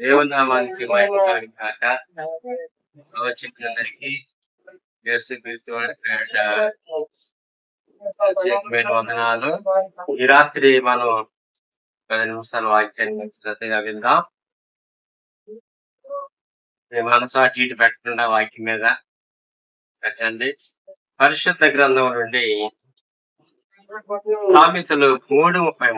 దేవుని నామానికి మహిమ కలుగును గాక వచ్చినందరికీ యేసు క్రీస్తు వారి పేరిట ప్రత్యేకమైన వందనాలు. ఈ రాత్రి మనం పది నిమిషాల వాక్యాన్ని శ్రద్ధగా విందాం. మనసు అటు ఇటు పెట్టకుండా వాక్యం మీద పెట్టండి. పరిశుద్ధ గ్రంథం నుండి సామెతలు మూడు ముప్పై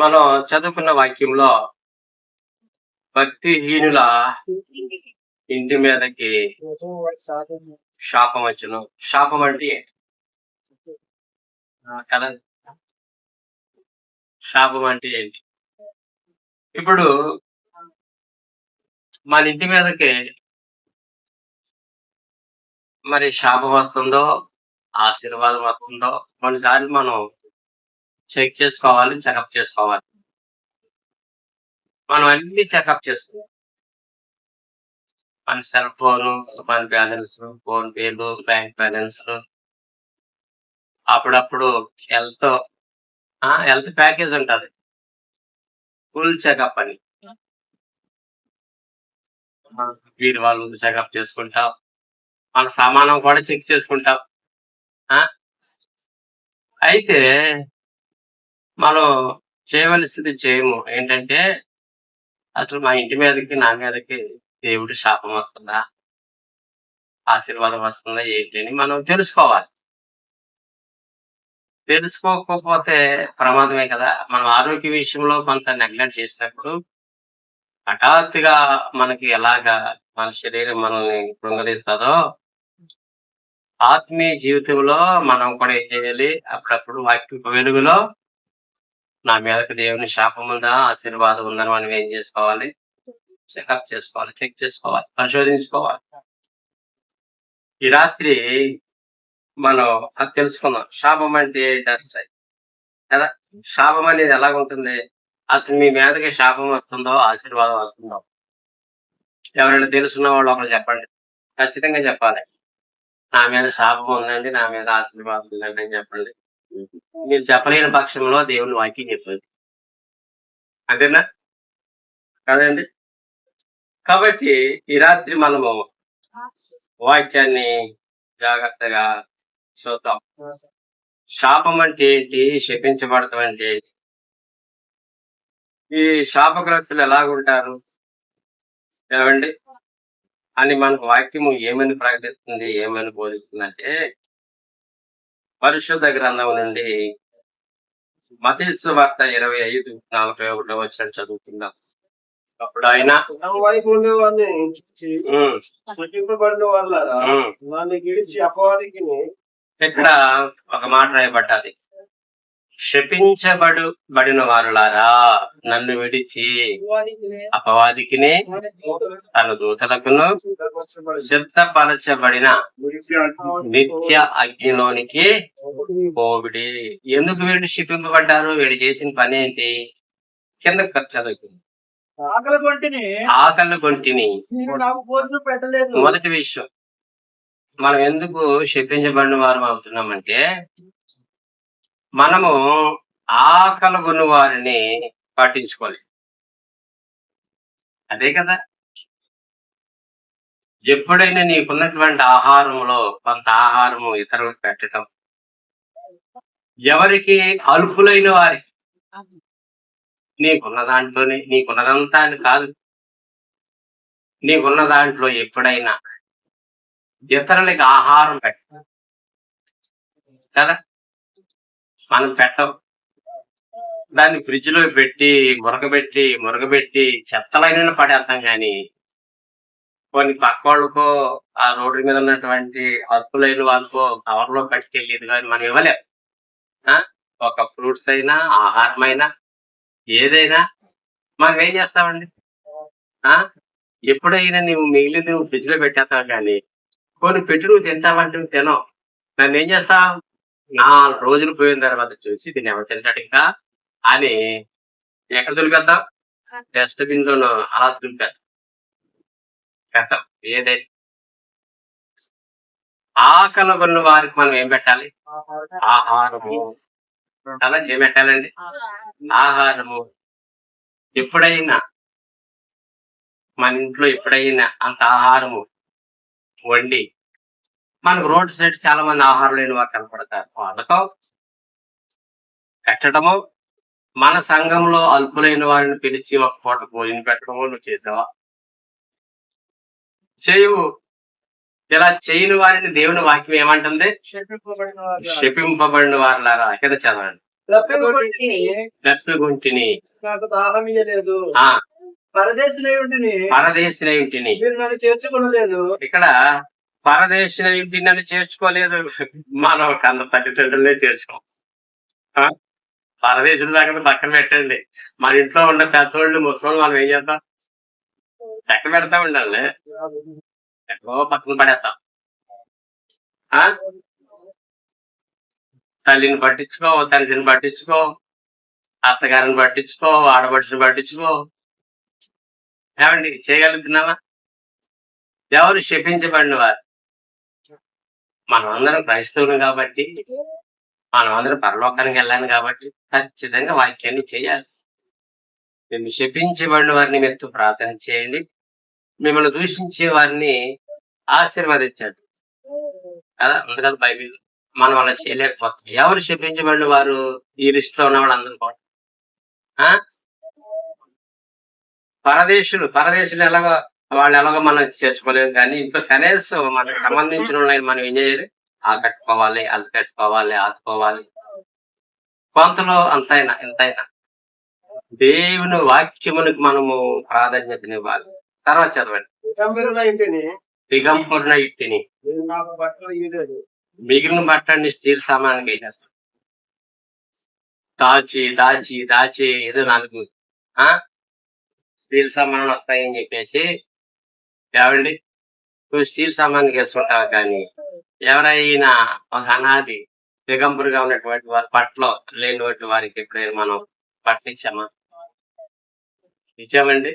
మనం చదువుకున్న వాక్యంలో భక్తిహీనుల ఇంటి మీదకి శాపం వచ్చును శాపం అంటే కదా శాపం అంటే ఏంటి? ఇప్పుడు మన ఇంటి మీదకి మరి శాపం వస్తుందో ఆశీర్వాదం వస్తుందో కొన్నిసార్లు మనం చెక్ చేసుకోవాలి చెకప్ చేసుకోవాలి. మనం అన్ని చెకప్ చేసుకోవాలి. మన సెల్ ఫోన్ మన బ్యాలెన్స్ ఫోన్ పేలు బ్యాంక్ బ్యాలెన్స్ అప్పుడప్పుడు హెల్త్ హెల్త్ ప్యాకేజ్ ఉంటుంది. ఫుల్ చెకప్ అని. వీరి వాళ్ళు చెకప్ చేసుకుంటాం. మన సామానం కూడా చెక్ చేసుకుంటాం. ఆ? అయితే మనం చేయవలసింది చేయము. ఏంటంటే అసలు మా ఇంటి మీదకి నా మీదకి దేవుడి శాపం వస్తుందా? ఆశీర్వాదం వస్తుందా? ఏంటి అని మనం తెలుసుకోవాలి. తెలుసుకోకపోతే ప్రమాదమే కదా. మనం ఆరోగ్య విషయంలో కొంత నెగ్లెక్ట్ చేసినప్పుడు హఠాత్తుగా మనకి ఎలాగా మన శరీరం మనల్ని కృంగలిస్తుందో ఆత్మీయ జీవితంలో మనం కూడా ఏం చేయాలి? అప్పుడప్పుడు వాక్య వెలుగులో నా మీదకి దేవుని శాపం ఉందా ఆశీర్వాదం ఉందా మనం ఏం చేసుకోవాలి? చెకప్ చేసుకోవాలి చెక్ చేసుకోవాలి పరిశోధించుకోవాలి. ఈ రాత్రి మనం అది తెలుసుకుందాం. శాపం అంటే ఏంటి కదా? శాపం అనేది ఎలా ఉంటుంది? అసలు మీ మీదకి శాపం వస్తుందో ఆశీర్వాదం వస్తుందో? ఎవరైనా తెలుసున్న వాళ్ళు ఒకరు చెప్పండి. ఖచ్చితంగా చెప్పాలి. నా మీద శాపం ఉందండి నా మీద ఆశీర్వాదం ఉందండి అని చెప్పండి. మీరు చెప్పలేని పక్షంలో దేవుని వాక్యం చెప్పండి. అంతేనా? కదండి? కాబట్టి ఈ రాత్రి మనము వాక్యాన్ని జాగ్రత్తగా చూద్దాం. శాపం అంటే ఏంటి? శపించబడతాం అంటే ఏంటి? ఈ శాపగ్రస్తులు ఎలాగుంటారు? ఏమండి? అని మనకు వాక్యము ఏమని ప్రకటిస్తుంది ఏమని బోధిస్తుంది అంటే పరిశుద్ధ గ్రంథం నుండి మతేశ్వ వార్త ఇరవై ఐదు నలభై ఒకటో వచ్చిన చదువుకుందాం. అప్పుడు ఆయన వైపు చూసి ఉమ్, సృష్టింపబడిన వాళ్ళ నన్ను గిడిచి అపవాదికి ఇక్కడ ఒక మాట రాయబడ్డది. శపించబడు బడిన వారులారా నన్ను విడిచి అపవాదికిని తన దూతలకును సిద్ధపరచబడిన నిత్య అగ్నిలోనికి పోవిడి. ఎందుకు వీడు శిపింపబడ్డారు వీడు చేసిన పని ఏంటి? కింద చదువుకుంది ఆకలి కొంటిని. ఆకలి కొంటిని. పెట్టలేదు. మొదటి విషయం. మనం ఎందుకు శపించబడిన వారం అవుతున్నామంటే మనము ఆకలి వారిని పట్టించుకోవాలి అదే కదా? ఎప్పుడైనా నీకున్నటువంటి ఆహారంలో కొంత ఆహారము ఇతరులకు పెట్టడం ఎవరికి అల్పులైన వారికి? నీకున్న దాంట్లోనే నీకున్నదంతా అని కాదు. నీకున్న దాంట్లో ఎప్పుడైనా ఇతరులకి ఆహారం పెట్ట కదా? మనం పెట్టం. దాన్ని ఫ్రిడ్జ్లో పెట్టి మురగబెట్టి మురగబెట్టి చెత్తలైన పడేస్తాం కానీ కొన్ని పక్క వాళ్ళకో ఆ రోడ్డు మీద ఉన్నటువంటి అప్పులైన వాళ్ళకో కవర్లో పట్టుకెళ్ళేది కానీ మనం ఇవ్వలేము ఆ? ఒక ఫ్రూట్స్ అయినా ఆహారం అయినా ఏదైనా మనం ఏం చేస్తామండి? ఆ? ఎప్పుడైనా నువ్వు మిగిలింది నువ్వు ఫ్రిడ్జ్లో పెట్టేస్తావు కానీ కొన్ని పెట్టి నువ్వు తింటావంటే నువ్వు తినవు. నన్ను ఏం చేస్తావు? నాలుగు రోజులు పోయిన తర్వాత చూసి దీన్ని ఎవరు తింటాడు ఇంకా అని ఎక్కడ దులిపేద్దాం? డస్ట్బిన్లో అలా దులిపేద్దాం. పెట్టం ఏదైతే ఆకలి ఉన్న వారికి మనం ఏం పెట్టాలి? ఆహారము. అలా ఏం పెట్టాలండి? ఆహారము. ఎప్పుడైనా మన ఇంట్లో ఎప్పుడైనా అంత ఆహారము వండి మనకు రోడ్ సైడ్ చాలా మంది ఆహారం లేని వారు కనపడతారు. వాళ్ళతో పెట్టడము మన సంఘంలో అల్పులైన వారిని పిలిచి ఒక పూట భోజనం పెట్టడము నువ్వు చేసావా? చేయవు ఇలా చేయని వారిని దేవుని వాక్యం ఏమంటుంది? శపింపబడిన వారులారా కింద చదవండి? ఆ. పరదేశులై ఉంటిని. ఇక్కడ పరదేశిన ఇంటి నన్ను చేర్చుకోలేదు. మనం కన్న తల్లిదండ్రులనే చేర్చుకోం పరదేశం దాకా దగ్గర పక్కన పెట్టండి. మన ఇంట్లో ఉన్న పెద్దోళ్ళు ముసలోళ్ళు మనం ఏం చేద్దాం? పక్కన పెడతా ఉండాలి. ఎక్కడో పక్కన పడేస్తాం. ఆ? తల్లిని పట్టించుకో తండ్రిని పట్టించుకో అత్తగారిని పట్టించుకో ఆడపడుచుని పట్టించుకో. ఏమండి చేయగలుగుతున్నావా? ఎవరు శపించబడిన వారు? మనం అందరం క్రైస్తవులు కాబట్టి మనం అందరం పరలోకానికి వెళ్ళాను కాబట్టి ఖచ్చితంగా వాక్యాన్ని చేయాలి. మేము శపించబడిన వారిని మెత్తు ప్రార్థన చేయండి. మిమ్మల్ని దూషించే వారిని ఆశీర్వదించండి. కదా? ఉంది కదా బైబిల్. మనం అలా చేయలేకపోతాం. ఎవరు శపించబడిన వారు ఈ లిస్ట్లో ఉన్న వాళ్ళందరూ కూడా? ఆ? పరదేశులు. పరదేశులు ఎలాగో వాళ్ళు ఎలాగో మనం చేర్చుకోలేము కానీ ఇంట్లో కనీసం మనకు సంబంధించిన వాళ్ళని మనం ఏం చేయాలి. ఆకట్టుకోవాలి అలకట్టుకోవాలి ఆదుకోవాలి. కొంతలో అంతైనా ఎంతైనా. దేవుని వాక్యమునికి మనము ప్రాధాన్యతనివ్వాలి తర్వాత చదవండి. దిగంపూర్ణ ఇట్టిని మిగిలిన బట్టని స్టీల్ సామాన్కి వేసేస్తాం. దాచి దాచి దాచి ఏదో నాలుగు. ఆ? స్టీల్ సామాన్లు వస్తాయని చెప్పేసి ఏమండి? నువ్వు స్టీల్ సామాన్లు వేసుకుంటావు కానీ ఎవరైనా ఒక అనాది దిగంబరుగా ఉన్నటువంటి వారి పట్లో లేనిటువంటి వారికి ఎప్పుడైనా మనం పట్టించామా? ఇచ్చామండి.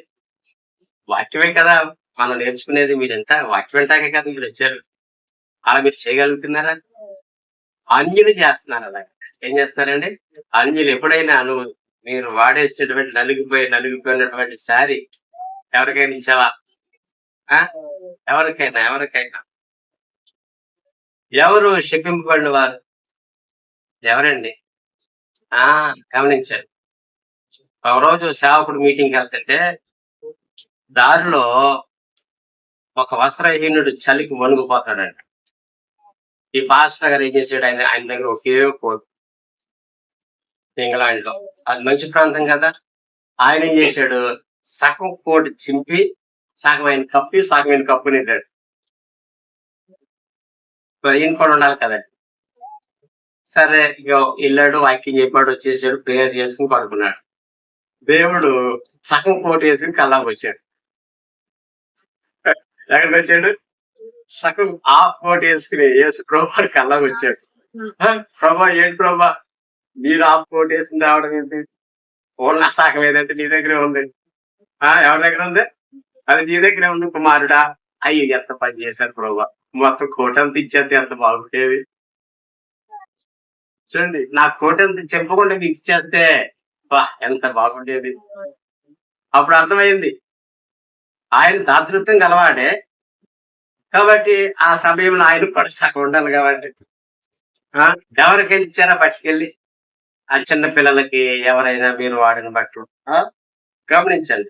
వాక్యమే కదా. మనం నేర్చుకునేది మీరు ఎంత వాక్యం అంటాకే కదా మీరు వచ్చారు. అలా మీరు చేయగలుగుతున్నారా? అన్యులు చేస్తున్నారు అలా ఏం చేస్తున్నారండి? అన్యులు ఎప్పుడైనా నువ్వు మీరు వాడేసినటువంటి నలిగిపోయి నలిగిపోయినటువంటి శారీ ఎవరికైనా ఇచ్చావా? ఎవరికైనా ఎవరికైనా. ఎవరు శపింపబడిన వారు ఎవరండి? ఆ గమనించారు ఒక రోజు సేవకుడు మీటింగ్కి వెళ్తుంటే దారిలో ఒక వస్త్రహీనుడు చలికి వణుకుపోతాడంట. ఈ పాస్టర్ గారు ఏం చేశాడు? ఆయన ఆయన దగ్గర ఒకే కోట్ ఇంగ్లాండ్లో అది మంచి ప్రాంతం కదా. ఆయన ఏం చేశాడు? సగం కోటు చింపి సగమైన ఆయన కప్పి సగం ఆయన నిండాడు మరి ఈయన కూడా ఉండాలి కదండి సరే ఇక వెళ్ళాడు వాక్యం చెప్పాడు వచ్చేసాడు ప్రేయర్ చేసుకుని పడుకున్నాడు. దేవుడు సగం కోట్ వేసుకుని కళ్ళకి వచ్చాడు. ఎక్కడికి వచ్చాడు? సగం హాఫ్ కోట్ వేసుకుని యేసు ప్రభా కళ్ళకి వచ్చాడు. ప్రభా ఏంటి ప్రభా? మీరు హాఫ్ కోట్ వేసుకుని రావడం ఏంటి? ఓన్ల సగం ఏదంటే నీ దగ్గరే ఉంది. ఆ, ఎవరి దగ్గర ఉంది? అది నీ దగ్గరే ఉంది కుమారుడా. అయ్యో ఎంత పని చేశారు ప్రభా. మొత్తం కోట అంత ఇచ్చేస్తే ఎంత బాగుండేది. చూడండి నా కోట అంత చెప్పకుండా మీకు ఇచ్చేస్తే వా ఎంత బాగుండేది. అప్పుడు అర్థమైంది. ఆయన దాతృత్వం గలవాడే. కాబట్టి ఆ సమయంలో ఆయన పడసాక ఉండాలి కాబట్టి. ఆ, ఎవరికెళ్ళి ఇచ్చారా? పట్టుకెళ్ళి ఆ చిన్న పిల్లలకి ఎవరైనా మీరు వాడిన బట్టలు. గమనించండి.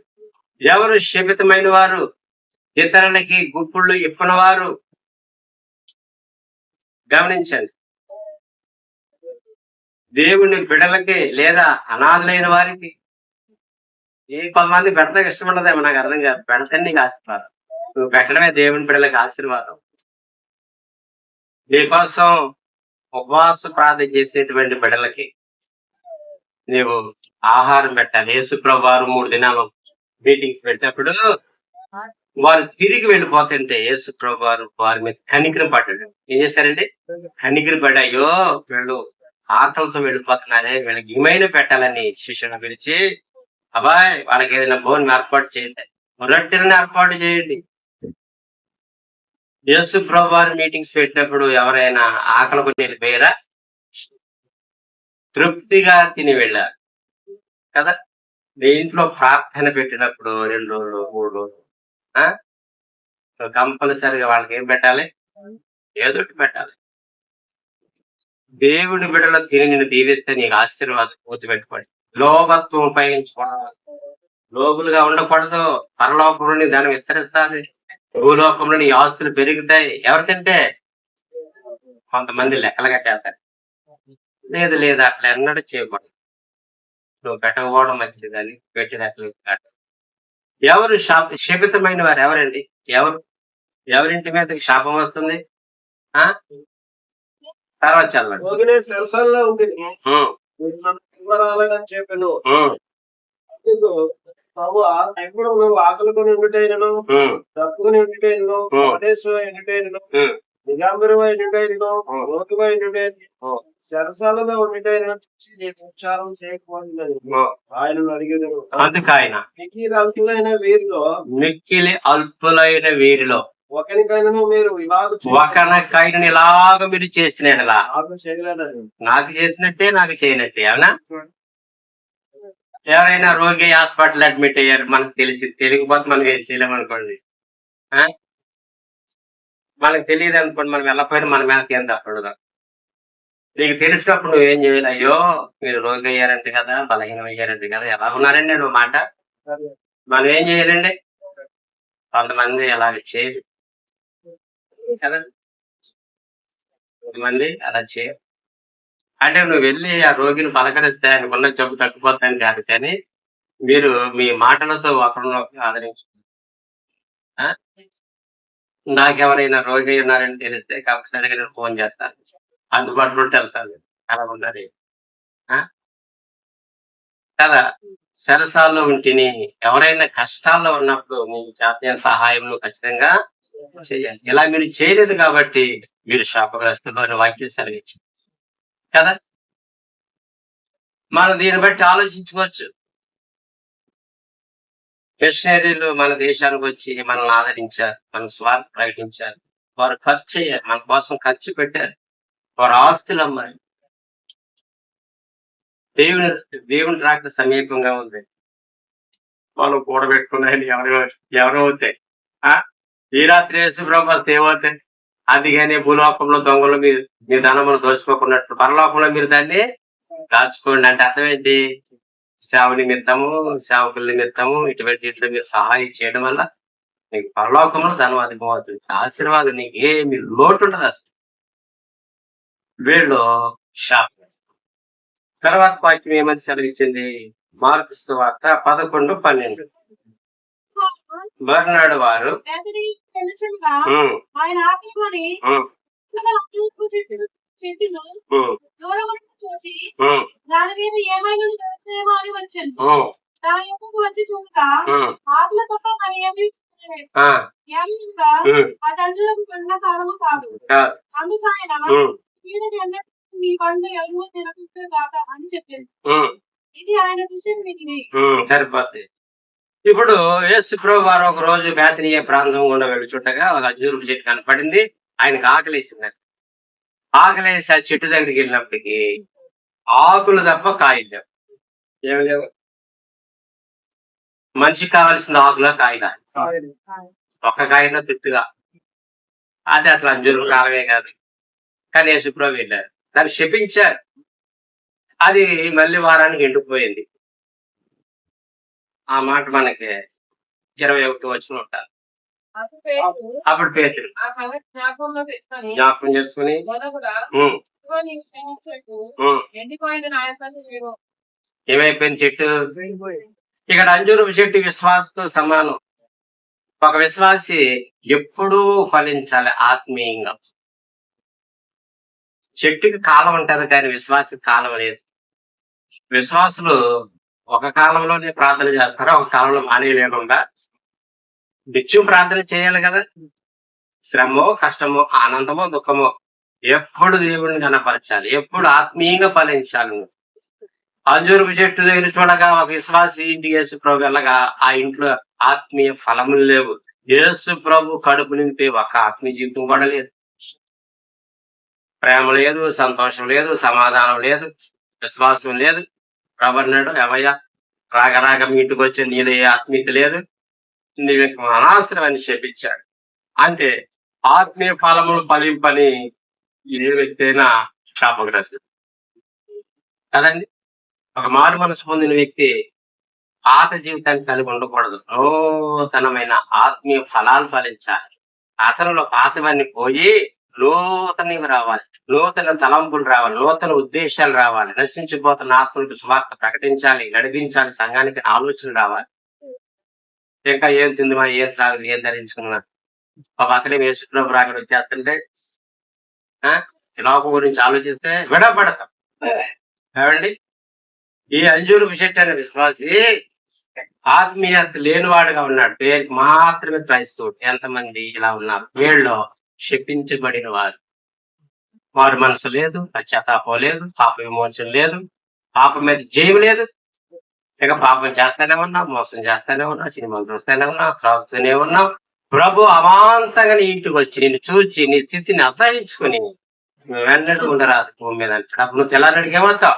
ఎవరు శపితమైన వారు? ఇతరులకి గుప్పుళ్ళు ఇప్పని వారు గమనించండి. దేవుని బిడలకి లేదా అనాథులైన వారికి ఏ కొంతమంది పెడతాకి ఇష్టపడదేమో నాకు అర్థం కాదు. పెడతాను నీకు ఆశీర్వాదం. నువ్వు పెట్టడమే దేవుని బిడ్డలకు ఆశీర్వాదం. నీకోసం ఉపవాస ప్రార్థన చేసేటువంటి బిడలకి నీవు ఆహారం పెట్టాలి. యేసుప్రభు వారు మూడు దినాలు మీటింగ్స్ పెట్టినప్పుడు వారు తిరిగి వెళ్ళిపోతుంటే యేసుప్రభు వారు వారి మీద కనికరం పడ్డాడు. ఏం చేశారండి? కనికరం పడ్డా అయ్యో వీళ్ళు ఆకలితో వెళ్ళిపోతున్నారే వీళ్ళకి ఏమైనా పెట్టాలని శిష్యుని పిలిచి అబ్బాయ్ వాళ్ళకి ఏదైనా భోజనం ఏర్పాటు చేయండి. రొట్టెలను ఏర్పాటు చేయండి. యేసు ప్రభు వారి మీటింగ్స్ పెట్టినప్పుడు ఎవరైనా ఆకలి కొని వెళ్ళిపోయారా? తృప్తిగా తిని వెళ్ళారు. కదా? దేంట్లో ప్రార్థన పెట్టినప్పుడు రెండు రోజులు మూడు రోజులు ఆ? కంపల్సరిగా వాళ్ళకి ఏం పెట్టాలి? ఏదోటి పెట్టాలి. దేవుడి బిడ్డలో తిని నిన్ను దీవిస్తే నీకు ఆశీర్వాదం పూర్తి పెట్టుకోండి. లోభత్వం ఉపయోగించుకోవాలి లోబులుగా ఉండకూడదు. పరలోకంలో నీ దాన్ని విస్తరిస్తాది. భూలోకంలో నీ ఆస్తులు పెరుగుతాయి. ఎవరు తింటే? కొంతమంది లెక్కలు కట్టేస్తారు. లేదు లేదు అట్లా ఎన్నడూ చేయకూడదు. నువ్వు పెట్టకపోవడం మంచిది కానీ పెట్టి లెక్కలు కాదు. ఎవరు శాప శపితమైన వారు ఎవరండి? ఎవరు? ఎవరింటి మీద శాపం వస్తుంది? ఆ? తర్వాత ఇవ్వరాలని చెప్పాను. ప్రభు ఎప్పుడు నువ్వు ఆకలి కొని ఉండిటైనను ఉమ్, తప్పుకొని ఉండిటైనను Hmm. ఆదేశం సరసాలలో చూసి నీకు అడిగేదను అందుకు ఆయన అల్పులైన వీరిలో మిక్కిలి అల్పులైన వీరిలో. ఒకరికైనా మీరు ఇలాగ మీరు చేసిన నాకు చేసినట్టే నాకు చేయనట్టే అవునా? ఎవరైనా రోగి హాస్పిటల్ అడ్మిట్ అయ్యారు మనకు తెలిసి తెలియకపోతే మనం ఏం చేయలేమనుకోండి? మనకు తెలియదు అనుకోండి మనం వెళ్ళకపోయినా మన మీద ఏం అప్పుడు నీకు తెలిసినప్పుడు నువ్వేం చేయాలి? అయ్యో మీరు రోగి అయ్యారంట కదా బలహీనం అయ్యారంట కదా ఎలా ఉన్నారండి నువ్వు మాట? మనం ఏం చేయాలండి? కొంతమంది అలాగ చేయరు. కదా? కొంతమంది అలా చేయరు. అంటే నువ్వు వెళ్ళి ఆ రోగిని పలకరిస్తే ఆయనకున్న జబ్బు తగ్గిపోతాను కాదు కానీ మీరు మీ మాటలతో ఒకరిని ఆదరించు నాకెవరైనా రోగి ఉన్నారని తెలిస్తే కంపల్సరీగా నేను ఫోన్ చేస్తాను. అందుబాటులో ఉంటే వెళ్తాను. అలా ఉన్నది. ఆ? కదా? సరసాల్లో ఉంటిని ఎవరైనా కష్టాల్లో ఉన్నప్పుడు మీ జాతీయ సహాయం ఖచ్చితంగా చేయాలి. ఇలా మీరు చేయలేదు కాబట్టి మీరు శాపగ్రస్తులు వాక్యం సెలవిచ్చింది కదా? మనం దీన్ని బట్టి ఆలోచించుకోవచ్చు. మిషనరీలు మన దేశానికి వచ్చి మనల్ని ఆదరించారు మన స్వార్థ ప్రకటించారు. వారు ఖర్చు అయ్యారు మన కోసం ఖర్చు పెట్టారు. వారు ఆస్తులు అమ్మారు. దేవుని దేవుని రాక సమీపంగా ఉంది. వాళ్ళు కూడబెట్టుకున్నాయని ఎవరు ఎవరవుతాయి ఆ? ఈ రాత్రి యేసుప్రభు ఏమవుతాయి అందుకని భూలోకంలో దొంగలు మీరు మీ ధనమును దోచుకోకున్నట్టు పరలోకంలో మీరు దాన్ని దాచుకోండి అంటే అర్థం ఏంటి సేవ నిమిత్తము సేవకుల నిమిత్తము ఇటువంటి ఇట్లా మీరు సహాయం చేయడం వల్ల నీకు పరలోకంలో ధనం అధికమవుతుంది ఆశీర్వాదం నీకు ఏమి లోటు ఉండదు అసలు. వీళ్ళు షాప్ తర్వాత వాక్యం ఏమని సెలవిచ్చింది? మార్పు వార్త పదకొండు పన్నెండు. మర్నాడు వారు ఆయన చెట్టును దూరం చూసి ఉమ్, దాని మీద ఏమైనా అని వచ్చాను. దాని వచ్చి చూడక ఆకుల తప్ప ఏమీ ఏమనగా అది కాలము కాదు. కాదు, అందుకు ఆయన ఉమ్, వీడిని అన్నట్టు మీ పండు ఎవరు తినకుంటే కాక అని ఇది ఆయన విని సరిపోద్ది. ఇప్పుడు యేసు ప్రభు వారు ఒక రోజు బేతనీయ ప్రాంతం గుండా వెళ్ళుచుండగా ఒక అంజూరపు చెట్టు కనపడింది. ఆయనకు ఆకలేసింది ఆకలేసి ఆ చెట్టు దగ్గరికి వెళ్ళినప్పటికీ ఆకులు తప్ప కాయలు లేవు. ఏమి లేవు. మనిషికి కావాల్సిన ఆకుల కాయల? ఒక్క కాయన తిట్టుగా? అది అసలు అంజూరు కాలమే కాదు. కానీ యేసుప్రభు వెళ్ళారు. దాన్ని శపించారు. అది మళ్ళీ వారానికి ఎండిపోయింది. ఆ మాట మనకి ఇరవై ఒకటి వచ్చిన ఉంటారు. అప్పుడు తెచ్చుకొని జ్ఞాపకం చేసుకుని మొదలుగా "ఉమ్, ఇదిగో నీవు క్షమించకు. ఉమ్, ఎండిపోయిన నాయకులు మీరు. ఏమైపోయింది చెట్టు? ఇక్కడ అంజూరపు చెట్టు విశ్వాసతో సమానం. ఒక విశ్వాసి ఎప్పుడూ ఫలించాలి ఆత్మీయంగా. చెట్టుకి కాలం ఉంటది కానీ విశ్వాసకి కాలం లేదు. విశ్వాసులు ఒక కాలంలోనే ప్రార్థన చేస్తారు? ఒక కాలంలో మానేయలేకుండా నిత్యం ప్రార్థన చేయాలి కదా. శ్రమో కష్టమో ఆనందమో దుఃఖమో ఎప్పుడు దేవుడిని కనపరచాలి? ఎప్పుడు ఆత్మీయంగా ఫలించాలి నువ్వు? అంజూరపు చెట్టు దగ్గర చూడగా ఒక విశ్వాసి ఇంటి యేసు ప్రభు వెళ్ళగా ఆ ఇంట్లో ఆత్మీయ ఫలములు లేవు. యేసు ప్రభు కడుపు నింపే ఒక ఆత్మీయ జీవితం కూడా లేదు. ప్రేమ లేదు సంతోషం లేదు సమాధానం లేదు విశ్వాసం లేదు. ప్రభన్నాడు ఎవయ్యా రాగరాగ రాగ రాగ మీ ఇంటికి వచ్చే నీలో ఏ ఆత్మీయత లేదు. నీకు ఇంక అనవసరమని చెప్పించాడు అంటే ఆత్మీయ ఫలములు ఫలింపని ఏ వ్యక్తి అయినా శాపగ్రస్తుడు. కదండి? ఒక మారు మనసు పొందిన వ్యక్తి పాత జీవితాన్ని కలిగి ఉండకూడదు. నూతనమైన ఆత్మీయ ఫలాలు ఫలించాలి. అతనిలో పాతవన్నీ పోయి నూతనవి రావాలి. నూతన తలంపులు రావాలి. నూతన ఉద్దేశాలు రావాలి. నశించిపోతున్న ఆత్మలకు సువార్త ప్రకటించాలి నడిపించాలి సంఘానికి ఆలోచన రావాలి. ఇంకా ఏం తిందిమా ఏం త్రాగదు ఏం ధరించుకున్నా ఒక అక్కడే వేసుకున్న రాకడ వచ్చేస్తుంటే ఆ, లోకం గురించి ఆలోచిస్తే విడపడతాం ఏమండి? ఈ అంజూరు చెట్టు అనే విశ్వాసి ఆత్మీయత లేనివాడుగా ఉన్నాడు. పేరుకి మాత్రమే క్రైస్తవుడు. ఎంతమంది ఇలా ఉన్నారు? వీళ్ళు శపించబడిన వారు. వారి మనసు లేదు పశ్చాత్తాపం లేదు పాప విమోచన లేదు పాప మీద జయం లేదు. ఇక పాపం చేస్తానే ఉన్నాం మోసం చేస్తానే ఉన్నా సినిమాలు చూస్తూనే ఉన్నా త్రాగుతూనే ఉన్నాం. ప్రభు అమాంతంగా నీ ఇంటికి వచ్చి నిన్ను చూచి నీ స్థితిని అసహించుకుని వెన్నడు ఉండరాదు భూమి మీద అంటే నువ్వు తెల్లారడికి ఏమవుతావు?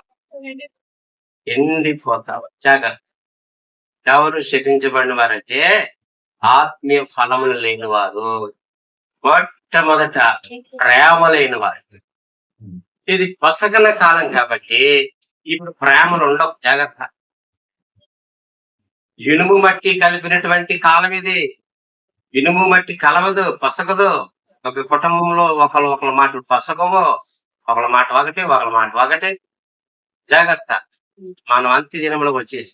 ఎండిపోతావు. జాగ్రత్త. ఎవరు శకించబడిన వారంటే ఆత్మీయ ఫలములు లేని వారు మొట్టమొదట ప్రేమ లేని వారు ఇది పొసగన కాలం కాబట్టి ఇప్పుడు ప్రేమలు ఉండవు. జాగ్రత్త. ఇనుము మట్టి కలిపినటువంటి కాలం ఇది. ఇనుము మట్టి కలవదు పసకదు ఒక కుటుంబంలో ఒకరు ఒకళ్ళ మాట పొసగవు ఒకళ్ళ మాట ఒకటి ఒకళ్ళ మాట ఒకటి. జాగ్రత్త. మనం అంత్య దినములకు వచ్చేసి.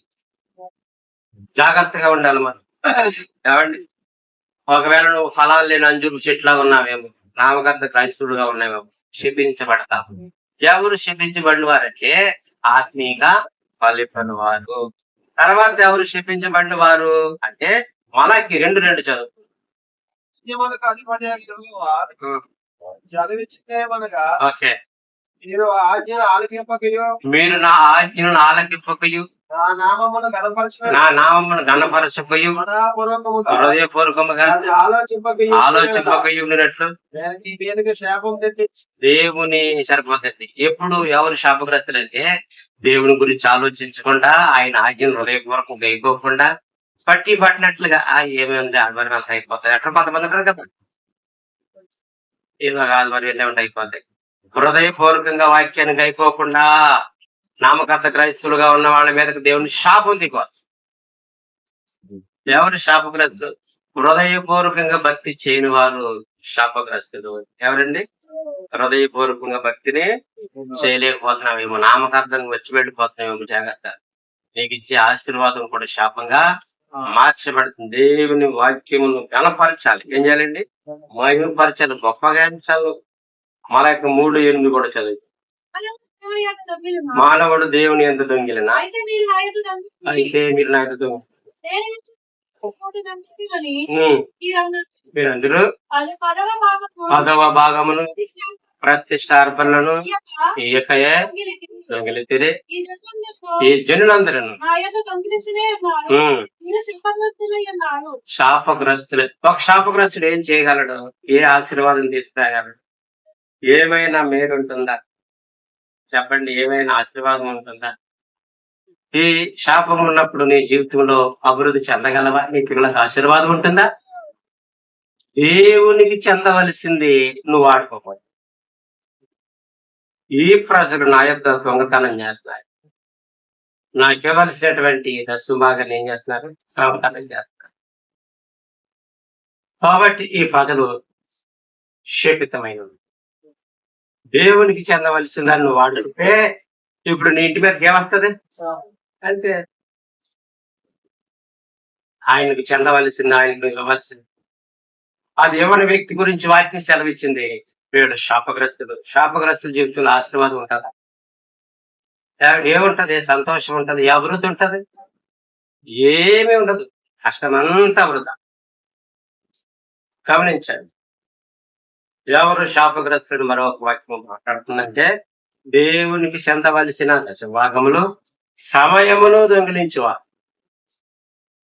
జాగ్రత్తగా ఉండాలి మనం. ఏమండి? ఒకవేళ నువ్వు ఫలాలు లేని అంజూరు చెట్లాగా ఉన్నావేమో నామగర్ధ క్రైస్తవుడుగా ఉన్నావేమో శపించబడతావు ఎవరు శపించబడిన వారంటే ఆత్మీయంగా ఫలిపని వారు తర్వాత ఎవరు శపించబడిన వారు అంటే మనకి రెండు రెండు చదువు మనకు అధిపతి చదివించితే మనగా ఓకే. మీరు ఆలకింపకయో? మీరు నా ఆజ్ఞను ఆలకింపకయు? నా నామమును మనాపూర్వకముగా హృదయపూర్వకముగా దాన్ని ఆలోచింపకయో ఆలోచింపకయున్నట్లు నేను ఈ మీదకి శాపం తెప్పించి. దేవుని సరిపోతుంది ఎప్పుడు ఎవరు శాపగ్రస్తులంటే దేవుని గురించి ఆలోచించకుండా ఆయన ఆజ్ఞను హృదయపూర్వకం గైకోకుండా పట్టి పట్టినట్లుగా ఆ ఏమైంది ఆదివారం అంతా అయిపోతాయి. అట్లా కొంతమంది ఉంటారు కదా. ఏమో ఆదివారం వెళ్ళే ఉంటే అయిపోతాయి. హృదయపూర్వకంగా వాక్యాన్ని గైకోకుండా నామకర్త క్రైస్తులుగా ఉన్న వాళ్ళ మీదకి దేవుని శాపం దిగొస్తుంది ఎవరు శాపగ్రస్తులు? హృదయపూర్వకంగా భక్తి చేయని వారు శాపగ్రస్తులు. ఎవరండి? హృదయపూర్వకంగా భక్తిని చేయలేకపోతున్నామేమో నామకార్థంగా వచ్చి వెళ్ళిపోతున్నామేమో జాగ్రత్త. నీకు ఇచ్చే ఆశీర్వాదం కూడా శాపంగా మార్చబడుతుంది. దేవుని వాక్యమును గణపరచాలి. ఏం చేయాలండి? మహిమపరచాలి. గొప్పగా ఎంచాలి. మన యొక్క మూడు ఎనిమిది కూడా చదివి. మానవుడు దేవుని ఎంత దొంగిలినా? అయితే మీరు నా ఉమ్, మీరందరూ పదవ భాగము పదవ భాగమును ప్రతిష్ఠ ప్రతిష్టార్పణలను యొక్క దొంగిలితిరి ఈ జనులందరూ ఈ శాపగ్రస్తులు ఒక శాపగ్రస్తుడు ఏం చేయగలడు? ఏ ఆశీర్వాదం తీసుకురాగలడు ఏమైనా మేలు ఉంటుందా చెప్పండి ఏమైనా ఆశీర్వాదం ఉంటుందా? ఈ శాపం ఉన్నప్పుడు నీ జీవితంలో అభివృద్ధి చెందగలవా? నీ పిల్లలకు ఆశీర్వాదం ఉంటుందా? దేవునికి చెందవలసింది నువ్వు ఆడుకోకూడదు. ఈ ప్రజలు నా యొక్క దొంగతనం చేస్తున్నారు. నాకు ఇవ్వవలసినటువంటి దశభాగం ఏం చేస్తున్నారు? దొంగతనం చేస్తున్నారు. కాబట్టి ఈ ప్రజలు శపితమైన దేవునికి చెందవలసిందని నువ్వు వాడుకుంటే ఇప్పుడు నీ ఇంటి మీదకి ఏమొస్తుంది? అంతే. ఆయనకు చెందవలసింది ఆయనకు ఇవ్వవలసింది. అది ఇవ్వని వ్యక్తి గురించి వాటిని సెలవిచ్చింది? వీడు శాపగ్రస్తుడు. శాపగ్రస్తుల జీవితంలో ఆశీర్వాదం ఉంటుందా? ఏముంటది? సంతోషం ఉంటది? ఏ అభివృద్ధి ఉంటది? ఏమీ ఉండదు. కష్టమంతా వృధా. గమనించండి. ఎవరు శాపగ్రస్తుడు మరొక వాక్యం మాట్లాడుతుందంటే దేవునికి చెందవలసిన వాగములు సమయమును దొంగిలించువా.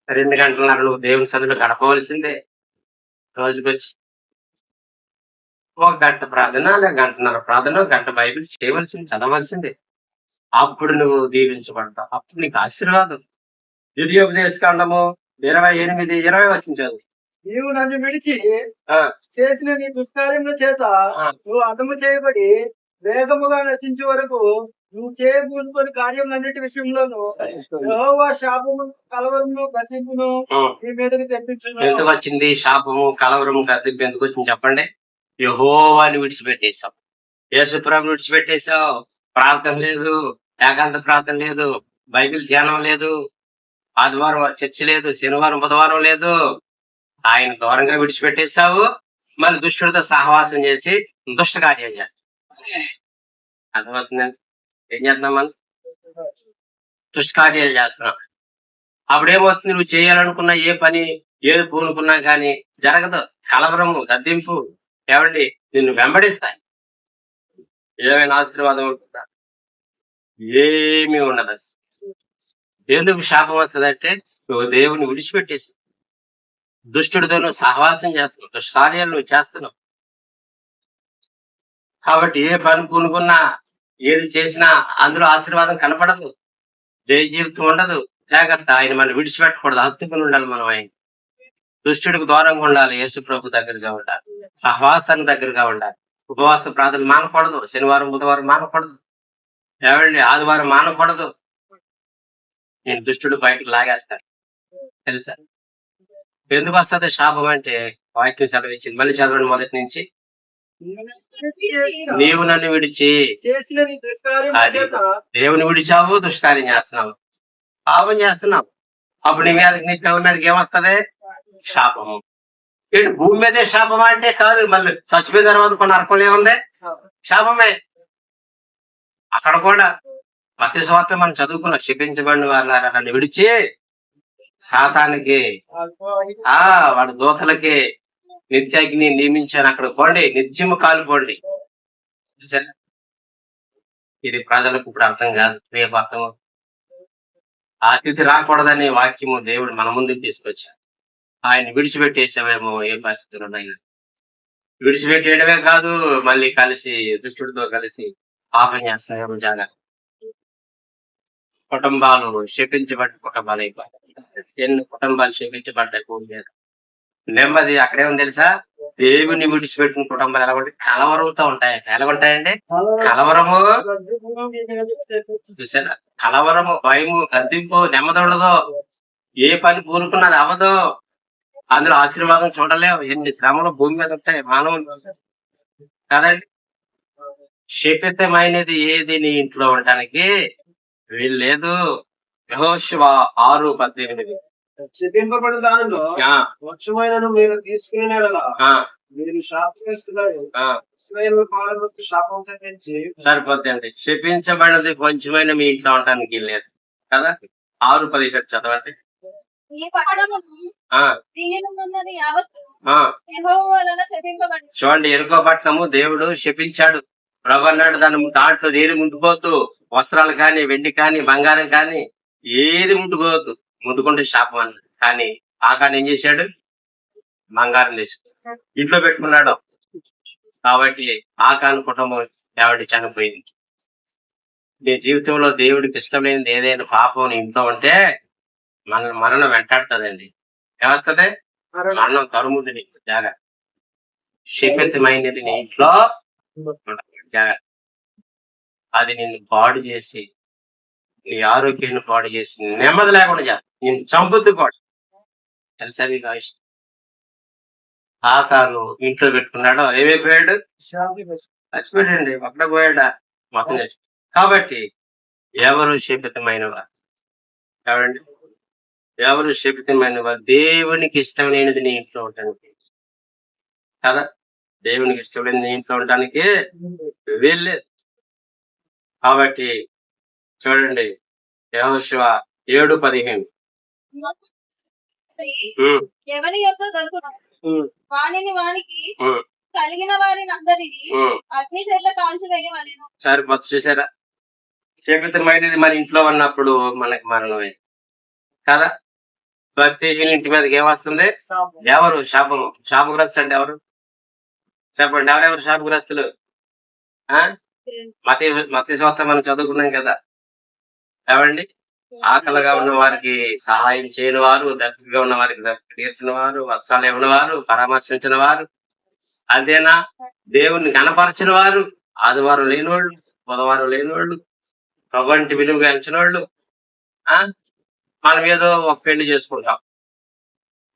రెండు గంటలన్నర నువ్వు దేవుని సదులు గడపవలసిందే. రోజుకొచ్చి ఒక గంట ప్రార్థన లేక గంటన్నర ప్రార్థన గంట బైబిల్ చేయవలసింది చదవలసిందే. అప్పుడు నువ్వు దీవించబడతావు. అప్పుడు నీకు ఆశీర్వాదం. ద్వితీయోపదేశకాండము ఇరవై ఎనిమిది ఇరవై వచ్చిన చదువు. నీవు నన్ను విడిచి చేసిన నీ దుష్కార్యముల చేత. నువ్వు అదము చేయబడి వేగముగా నశించే వరకు నువ్వు చేయకూడని కార్యములన్నిటి విషయంలోను యెహోవా శాపము కలవరము గతింపును. నీ మీదకి తెప్పించును. ఎందుకు వచ్చింది? శాపము కలవరము గద్దెంపు ఎందుకు వచ్చింది చెప్పండి. యహోవాని విడిచిపెట్టేశాం యేసుప్రభు విడిచిపెట్టేశావు. ప్రార్థన లేదు ఏకాంత ప్రార్థన లేదు బైబిల్ ధ్యానం లేదు ఆదివారం చర్చి లేదు శనివారం బుధవారం లేదు. ఆయన దూరంగా విడిచిపెట్టేశావు. మళ్ళీ దుష్టుడితో సహవాసం చేసి దుష్ట కార్యం చేస్తాం అర్థమవుతుందండి? ఏం చేస్తున్నాం మనం? దుష్కార్యాలు చేస్తున్నాం. అప్పుడేమవుతుంది? నువ్వు చేయాలనుకున్న ఏ పని ఏది పూనుకున్నా కానీ జరగదు. కలవరము గద్దింపు. ఏమండి? నిన్ను వెంబడిస్తాయి. ఏమైనా ఆశీర్వాదం ఉంటుందా? ఏమీ ఉండదు. ఎందుకు శాపం వస్తుందంటే నువ్వు దేవుని విడిచిపెట్టేసి దుష్టుడితో నువ్వు సహవాసం చేస్తున్నావు దుష్కార్యాలు నువ్వు చేస్తున్నావు కాబట్టి ఏ పని పూనుకున్నా ఏది చేసినా అందులో ఆశీర్వాదం కనపడదు జయ జీవితం ఉండదు. జాగ్రత్త ఆయన మనం విడిచిపెట్టకూడదు హత్తుకుని ఉండాలి మనం ఆయన దుష్టుడికి దూరంగా ఉండాలి యేసు ప్రభు దగ్గరగా ఉండాలి సహవాసానికి దగ్గరగా ఉండాలి. ఉపవాస ప్రార్థన మానకూడదు శనివారం బుధవారం మానకూడదు ఎవరి ఆదివారం మానకూడదు. నేను దుష్టుడు బయటకు లాగేస్తాను. తెలుసా? ఎందుకు వస్తుంది శాపం అంటే వాక్యం సెలవు ఇచ్చింది మళ్ళీ చదవండి మొదటి నుంచి. నీవు నన్ను విడిచి. దేవుని విడిచావు దుష్కార్యం చేస్తున్నావు. పాపం చేస్తున్నావు. అప్పుడు నీ మీద నీ పిల్లల మీదకి ఏమొస్తుంది? శాపము. ఏంటి భూమి మీదే శాపం అంటే కాదు మళ్ళీ చచ్చిపోయిన తర్వాత కొన్ని అర్పం ఏముంది? శాపమే. అక్కడ కూడా మత్స్య స్వార్థం మనం చదువుకున్నాం క్షిపించబడిన వాళ్ళ నన్ను విడిచి. సాతానికి ఆ వాడి దూతలకి నిత్యాగ్ని నియమించాను. అక్కడ పోండి నిత్యము కాలిపోండి చూసారా? ఇది ప్రజలకు ఇప్పుడు అర్థం కాదు. రేపు అర్థం ఆ స్థితి రాకూడదని వాక్యము దేవుడు మన ముందుకు తీసుకొచ్చాడు. ఆయన విడిచిపెట్టేసామేమో ఏ పరిస్థితులు ఉన్నాయి? విడిచిపెట్టేయడమే కాదు మళ్ళీ కలిసి దుష్టుడితో కలిసి పాపం చేస్తామేమో జాగ్రత్త. కుటుంబాలు శపించబడ్డ కుటుంబాలు అయిపోయాయి ఎన్ని కుటుంబాలు శపించబడ్డాయి భూమి మీద నెమ్మది అక్కడేమో తెలుసా? దేవుని విడిచిపెట్టిన కుటుంబాలు ఎలా ఉంటాయి? కలవరంతో ఉంటాయి ఎలా ఉంటాయండి? కలవరము చూసారా? కలవరము భయము గద్దింపు నెమ్మది ఉండదు ఏ పని కోరుకున్నది అవ్వదు. అందులో ఆశీర్వాదం చూడలేవు. ఎన్ని శ్రమలు భూమి మీద ఉంటాయి. మానవులు కదండి. క్షేపితమైనది ఏది నీ ఇంట్లో ఉండడానికి? వీల్లేదు యెహోషువ ఆరు పద్దెనిమిది. శపింపబడిన దానిలో ఆ, వర్షమైనను మీరు తీసుకునే ఆ, మీరు పాలనకు శాపం తగ్గించి సరిపోద్దండి. శపించబడినది కొంచెమైన మీ ఇంట్లో ఉండడానికి లేదు. కదా? ఆరు పదిహేడు చదవండి. చూడండి ఎరుకో పట్టణము దేవుడు శపించాడు. ప్రభు అన్నాడు దాని దాంట్లో ఏది ముట్టుకోవద్దు వస్త్రాలు కానీ వెండి కానీ బంగారం కానీ ఏది ముట్టుకోవద్దు. ముట్టుకుంటే శాపం అన్నాడు కానీ ఆకాన్ని ఏం చేశాడు? బంగారం చేసి ఇంట్లో పెట్టుకున్నాడు. కాబట్టి ఆకాన్ కుటుంబం ఎవరి చనిపోయింది? నీ జీవితంలో దేవుడికి ఇష్టం లేనిది ఏదైనా పాపం ఇంట్లో ఉంటే మన మరణం వెంటాడుతుందండి. ఏమవుతుంది? మరణం. తరుముంది నీకు జాగ్రత్త. శపితమైనది నీ ఇంట్లో. జాగ్రత్త. అది నిన్ను పాడు చేసి నీ ఆరోగ్యాన్ని పాడు చేసి నెమ్మది లేకుండా చేస్తా. నేను చంపుద్ది కూడా. తెలుసా మీకు ఆ విషయం? ఆకాను ఇంట్లో పెట్టుకున్నాడు? ఏమైపోయాడు చచ్చిపోయాడండి అక్కడ పోయాడా? మొత్తం కాబట్టి ఎవరు శపితమైన వారు ఎవరు శపితమైన వారు దేవునికి ఇష్టం లేనిది నీ ఇంట్లో ఉండడానికి. కదా? దేవునికి ఇష్టం లేని నీ ఇంట్లో ఉండడానికి వీల్లేదు. కాబట్టి చూడండి. యెహోషువ ఏడు పదిహేను. ఎవరి యొక్క వాణిని వానికి కలిగిన వారిని అందరినీ. అగ్ని చేత కాల్చి వేయవలెను. సరిపోతు చూసారా? శపితమైనది మన ఇంట్లో ఉన్నప్పుడు మనకి మరణమే. కదా? భక్తిహీన ఇంటి మీదకి ఏమొస్తుంది. ఎవరు? శాపము శాపగ్రస్తులు అంటే ఎవరు? చెప్పండి ఎవరెవరు శాపగ్రస్తులు? ఆ? మతి మతి సొత్త మనం చదువుకున్నాం కదా. ఏమండి? ఆకలిగా ఉన్న వారికి సహాయం చేయని వారు దప్పిగా ఉన్న వారికి తీర్చిన వారు వస్త్రాలు ఇవ్వని వారు పరామర్శించిన వారు అదేనా? దేవుణ్ణి కనపరచిన వారు ఆదివారం లేనివాళ్ళు బుధవారం లేనివాళ్ళు ప్రబంటి విలువగా ఎంచిన వాళ్ళు ఆ? మనం ఏదో ఒక పెళ్ళి చేసుకుంటాం.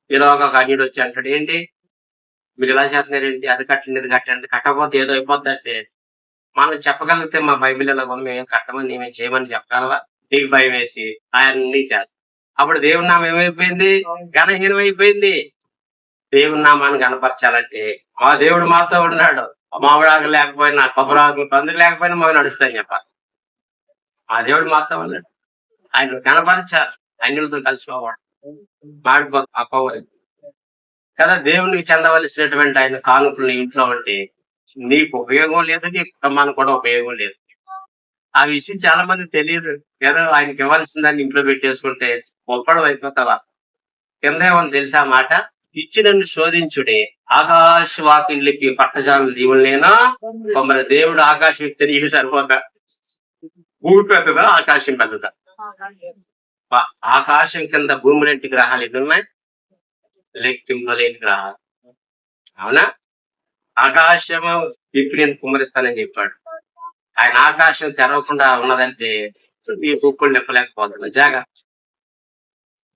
ఇలా ఒక అన్యుడు వచ్చి అంటాడు ఏంటి? మీరు ఇలా చేస్తున్నారు ఏంటి అది కట్టండి ఇది కట్టండి కట్టకపోతే ఏదో అయిపోద్ది అంటే మనం చెప్పగలిగితే మా బైబిల్ ఎలా ఉంది? మేము కట్టమని మేమేం చేయమని చెప్పగలవా? నీకు భయం వేసి ఆయన్ని చేస్తాం. అప్పుడు దేవుడి నామం ఏమైపోయింది? ఘనహీనం అయిపోయింది దేవుడి నామాన్ని కనపరచాలంటే మా దేవుడు మాతో ఉన్నాడు. మామిడాకులు లేకపోయినా కొబ్బరాకులు పందులు లేకపోయినా మేము నడుస్తాయి చెప్పాలి. మా దేవుడు మాతో ఉన్నాడు. ఆయన కనపరచాలి అన్యులతో కలిసిపోవాడు మాడిపో అప్పవాలి కదా దేవునికి చెందవలసినటువంటి ఆయన కానుకలు ఇంట్లో ఉంటే నీకు ఉపయోగం లేదు నీ కుటుంబానికి కూడా ఉపయోగం లేదు. ఆ విషయం చాలా మంది తెలియదు. ఏదో ఆయనకి ఇవ్వాల్సిందని ఇంట్లో పెట్టేసుకుంటే ఒప్పడం అయిపోతావా? కింద ఏమని తెలుసా మాట? ఇచ్చి నన్ను శోధించుడే. ఆకాశ వాకిళ్ళకి పట్టజాలు దీవులేనా మరి దేవుడు ఆకాశం తెలియ సరిపోతా. భూమి పెద్దదా? ఆకాశం పెద్దదా? ఆకాశం కింద భూమి రెండు గ్రహాలు? ఎన్ని ఉన్నాయి? లెక్కింపలేని గ్రహాలు. అవునా? ఆకాశము ఇప్పుడు నేను కుమరిస్తానని చెప్పాడు. ఆయన ఆకాశం తెరవకుండా ఉన్నదంటే నీ గుప్పుడు నిప్పలేకపోతున్నా జాగా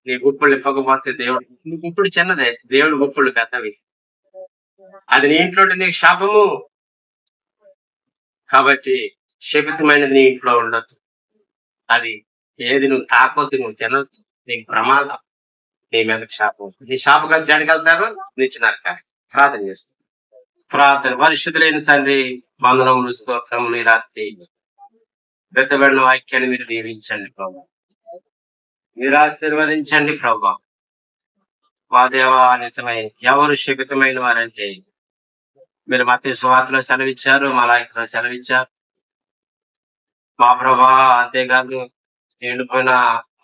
నీ గుప్పుడు నిప్పకపోతే దేవుడు నీ గుప్పుడు చిన్నదే. దేవుడు గుప్పుడు పెద్దవి. అది నీ ఇంట్లో నీకు శాపము. కాబట్టి శపితమైనది నీ ఇంట్లో ఉండొద్దు. అది ఏది నువ్వు తాకొద్దు నువ్వు తినొద్దు. నీకు ప్రమాదం. నీ మీద శాపం. నీ శాపకాలు జడగలుగుతారు నిచ్చినారు ప్రార్థన చేస్తాను ప్రార్థన. పరిశుద్ధులైన తండ్రి వందనములు స్తోత్రములు ఈ రాత్రి. బెత్తబడిన వాక్యాన్ని మీరు దీవించండి ప్రభు. మీరు ఆశీర్వదించండి ప్రభు. మా దేవ నిజమై ఎవరు శపితమైన వారంటే మీరు మత సువార్తలో సెలవిచ్చారు మా లాయకులో సెలవిచ్చారు. మా ప్రభా అంతేకాదు ఎండిపోయిన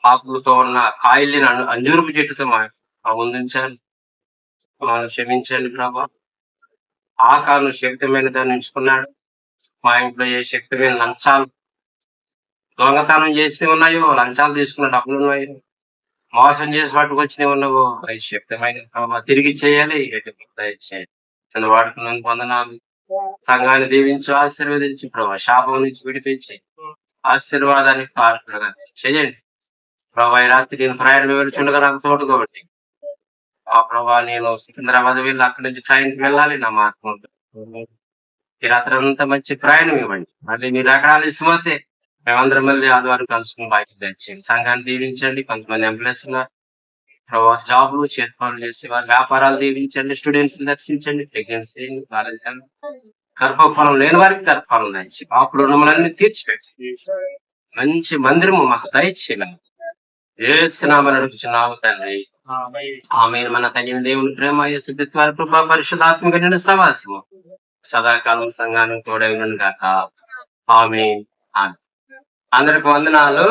ఆకులతో ఉన్న కాయల్ని అను- అంజూరపు చెట్టుతో మా మా మమ్మల్ని క్షమించండి ప్రభా. ఆకాను శక్తిమైన దాన్ని ఎంచుకున్నాడు. మా ఇంట్లో ఏ శక్తిమైన లంచాలు దొంగతనం చేసి ఉన్నాయో లంచాలు తీసుకున్న డబ్బులు ఉన్నాయో. మోసం చేసి పట్టుకొచ్చినవి ఉన్నావో అవి శక్తమైన తిరిగి చేయాలి. దయచేయాలి చిన్న వాడుకున్నాను సంఘాన్ని దీవించు ఆశీర్వదించు ప్రభా. శాపం నుంచి విడిపించి. ఆశీర్వాదానికి పాల్పడగా చేయండి. ప్రభా ఈ రాత్రి నేను ప్రయాణం వెళ్తుండగా నాకు తోడుకోబట్టి ఆ ప్రభా నేను సికింద్రాబాద్ వెళ్ళి అక్కడి నుంచి ట్రైన్కి వెళ్ళాలి నా మార్గం ఈ రాత్రి అంతా మంచి ప్రయాణం ఇవ్వండి. మళ్ళీ మీరు అక్కడ ఆలస్యమైతే మేమందరం మళ్ళీ ఆదివారం కలుసుకుని బయట తెచ్చేయండి. సంఘాన్ని దీవించండి కొంతమంది ఎంప్లాయీస్ ఉన్నారు ప్రభావ జాబ్లు చేతిపనులు చేసి వారి వ్యాపారాలు దీవించండి స్టూడెంట్స్ దర్శించండి ప్రెగ్నెన్సీ కాలేజీలు గర్భఫలం లేని వారికి గర్భఫలం దయచి పాపులు రుణములన్నీ తీర్చిపెట్టి మంచి మందిరము మాకు దయచేయాలి ఏ సినిమా నడుపుచున్నావు తండ్రి. ఆమె మన తగిన దేవుని ప్రేమ యేసుక్రీస్తు వారి కృప పరిశుధాత్మక నిండు సవాసము సదాకాలం సంఘానికి తోడైనను కాక ఆమె అందరికి వందనాలు.